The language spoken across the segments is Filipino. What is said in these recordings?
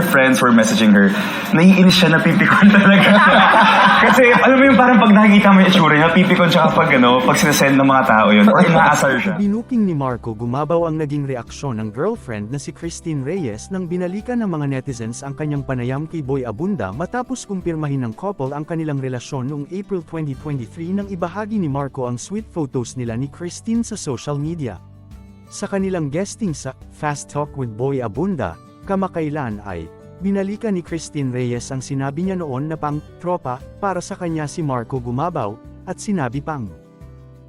her friends were messaging her, naiinis siya, napipikon talaga. Kasi, alam mo yung parang pag nakikita mo yung itsura niya, napipikon siya kapag, ano, pag sinesend ng mga tao yun, or inaasar siya. Binuking ni Marco gumabaw ang naging reaksyon ng girlfriend na si Christine Reyes nang binalikan ng mga netizens ang kanyang panayam kay Boy Abunda matapos kumpirmahin ng couple ang kanilang relasyon noong April 2023 nang ibahagi ni Marco ang sweet photos nila ni Christine sa social media. Sa kanilang guesting sa Fast Talk with Boy Abunda, kamakailan ay binalikan ni Christine Reyes ang sinabi niya noon na pang tropa para sa kanya si Marco gumabaw at sinabi pang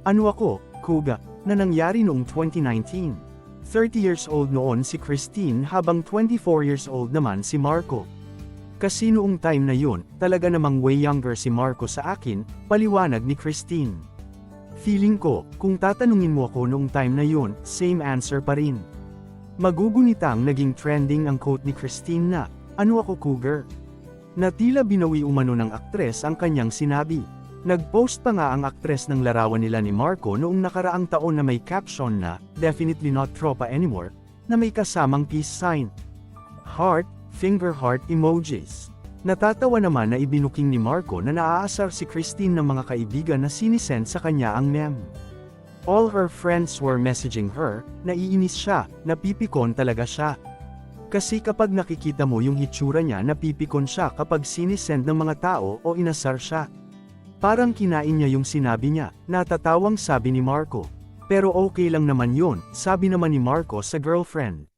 ano ako, Kuga, na nangyari noong 2019. 30 years old noon si Christine habang 24 years old naman si Marco. Kasi noong time na yun, talaga namang way younger si Marco sa akin, paliwanag ni Christine. Feeling ko, kung tatanungin mo ako noong time na yun, same answer pa rin. Magugunitang naging trending ang quote ni Christine na, ano ako cougar? Na tila binawi umano ng aktres ang kanyang sinabi. Nag-post pa nga ang aktres ng larawan nila ni Marco noong nakaraang taon na may caption na, definitely not tropa anymore, na may kasamang peace sign. Heart, finger heart emojis. Natatawa naman na ibinuking ni Marco na naaasar si Christine ng mga kaibigan na sinisend sa kanya ang meme. All her friends were messaging her, naiinis siya, napipikon talaga siya. Kasi kapag nakikita mo yung hitsura niya napipikon siya kapag sinisend ng mga tao o inasar siya. Parang kinain niya yung sinabi niya, natatawang sabi ni Marco. Pero okay lang naman yun, sabi naman ni Marco sa girlfriend.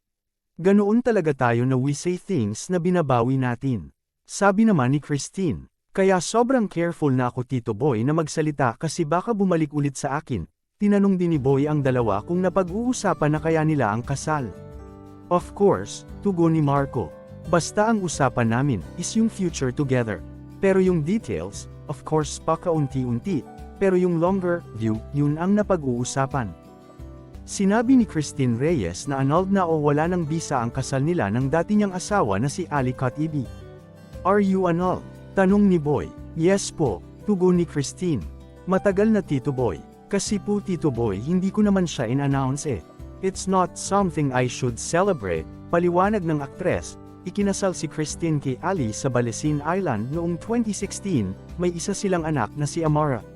Ganoon talaga tayo na we say things na binabawi natin. Sabi naman ni Christine, kaya sobrang careful na ako Tito Boy na magsalita kasi baka bumalik ulit sa akin. Tinanong din ni Boy ang dalawa kung napag-uusapan na kaya nila ang kasal. Of course, tugon ni Marco. Basta ang usapan namin is yung future together. Pero yung details, of course pakaunti-unti. Pero yung longer view, yun ang napag-uusapan. Sinabi ni Christine Reyes na annulled na o wala ng bisa ang kasal nila ng dati niyang asawa na si Ali Katibi. Are you annulled? Tanong ni Boy. Yes po, tugon ni Christine. Matagal na Tito Boy. Kasi po Tito Boy hindi ko naman siya in-announce eh. It's not something I should celebrate, paliwanag ng aktres, ikinasal si Christine kay Ali sa Balesin Island noong 2016, may isa silang anak na si Amara.